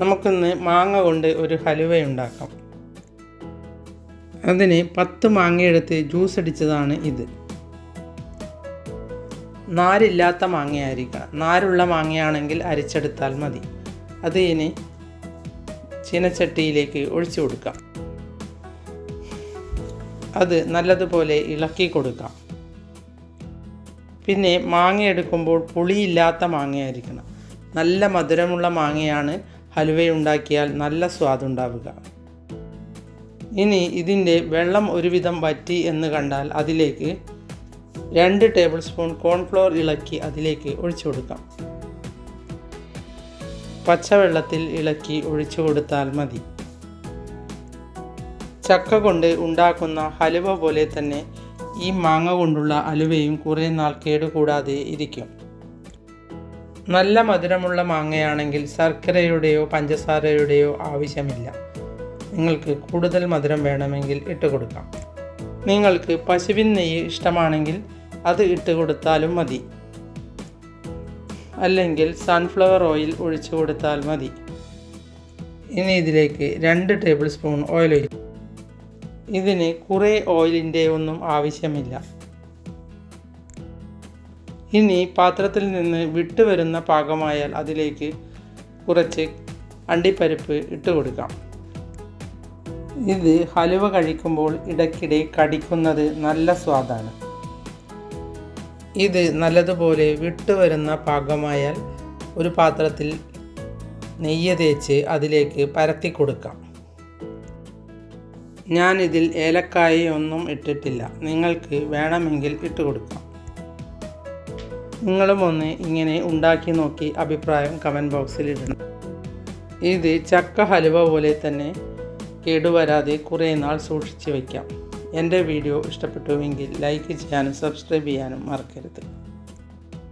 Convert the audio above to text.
നമുക്കിന്ന് മാങ്ങ കൊണ്ട് ഒരു ഹലുവ ഉണ്ടാക്കാം. അതിന് പത്ത് മാങ്ങയെടുത്ത് ജ്യൂസ് അടിച്ചതാണ് ഇത്. നാരില്ലാത്ത മാങ്ങയായിരിക്കണം നാരുള്ള മാങ്ങയാണെങ്കിൽ അരിച്ചെടുത്താൽ മതി. അത് ഇനി ചീനച്ചട്ടിയിലേക്ക് ഒഴിച്ചു കൊടുക്കാം. അത് നല്ലതുപോലെ ഇളക്കി കൊടുക്കാം. പിന്നെ മാങ്ങ എടുക്കുമ്പോൾ പുളിയില്ലാത്ത മാങ്ങയായിരിക്കണം. നല്ല മധുരമുള്ള മാങ്ങയാണ് ഹലുവയുണ്ടാക്കിയാൽ നല്ല സ്വാദുണ്ടാവുക ഇനി ഇതിന്റെ വെള്ളം ഒരുവിധം വറ്റി എന്ന് കണ്ടാൽ അതിലേക്ക് രണ്ട് ടേബിൾ സ്പൂൺ കോൺഫ്ലോർ ഇളക്കി അതിലേക്ക് ഒഴിച്ചു കൊടുക്കാം. പച്ചവെള്ളത്തിൽ ഇളക്കി ഒഴിച്ചു കൊടുത്താൽ മതി. ചക്ക കൊണ്ട് ഉണ്ടാക്കുന്ന ഹലുവ പോലെ തന്നെ ഈ മാങ്ങ കൊണ്ടുള്ള അലുവയും കുറേ നാൾ കേടുകൂടാതെ ഇരിക്കും. നല്ല മധുരമുള്ള മാങ്ങയാണെങ്കിൽ ശർക്കരയുടെയോ പഞ്ചസാരയുടെയോ ആവശ്യമില്ല. നിങ്ങൾക്ക് കൂടുതൽ മധുരം വേണമെങ്കിൽ ഇട്ട് കൊടുക്കാം. നിങ്ങൾക്ക് പശുവിൻ നെയ്യ് ഇഷ്ടമാണെങ്കിൽ അത് ഇട്ട് കൊടുത്താലും മതി. അല്ലെങ്കിൽ സൺഫ്ലവർ ഓയിൽ ഒഴിച്ചു കൊടുത്താൽ മതി. ഇനി ഇതിലേക്ക് രണ്ട് ടേബിൾ സ്പൂൺ ഓയിൽ ഒഴിക്കും. ഇതിന് കുറേ ഓയിലിന്റെ ഒന്നും ആവശ്യമില്ല. ഇനി പാത്രത്തിൽ നിന്ന് വിട്ടുവരുന്ന പാകമായാൽ അതിലേക്ക് കുറച്ച് അണ്ടിപ്പരിപ്പ് ഇട്ട് കൊടുക്കാം. ഇത് ഹലുവ കഴിക്കുമ്പോൾ ഇടയ്ക്കിടെ കടിക്കുന്നത് നല്ല സ്വാദാണ്. ഇത് നല്ലതുപോലെ വിട്ടുവരുന്ന പാകമായാൽ ഒരു പാത്രത്തിൽ നെയ്യ് തേച്ച് അതിലേക്ക് പരത്തി കൊടുക്കാം. ഞാനിതിൽ ഏലക്കായ ഒന്നും ഇട്ടിട്ടില്ല. നിങ്ങൾക്ക് വേണമെങ്കിൽ ഇട്ട് കൊടുക്കാം. നിങ്ങളും ഒന്ന് ഇങ്ങനെ ഉണ്ടാക്കി നോക്കി അഭിപ്രായം കമന്റ് ബോക്സിൽ ഇടണം. ഇത് ചക്ക ഹലുവ പോലെ തന്നെ കേടുവരാതെ കുറേ നാൾ സൂക്ഷിച്ച് വയ്ക്കാം എന്റെ വീഡിയോ ഇഷ്ടപ്പെട്ടുവെങ്കിൽ ലൈക്ക് ചെയ്യാനും സബ്സ്ക്രൈബ് ചെയ്യാനും മറക്കരുത്.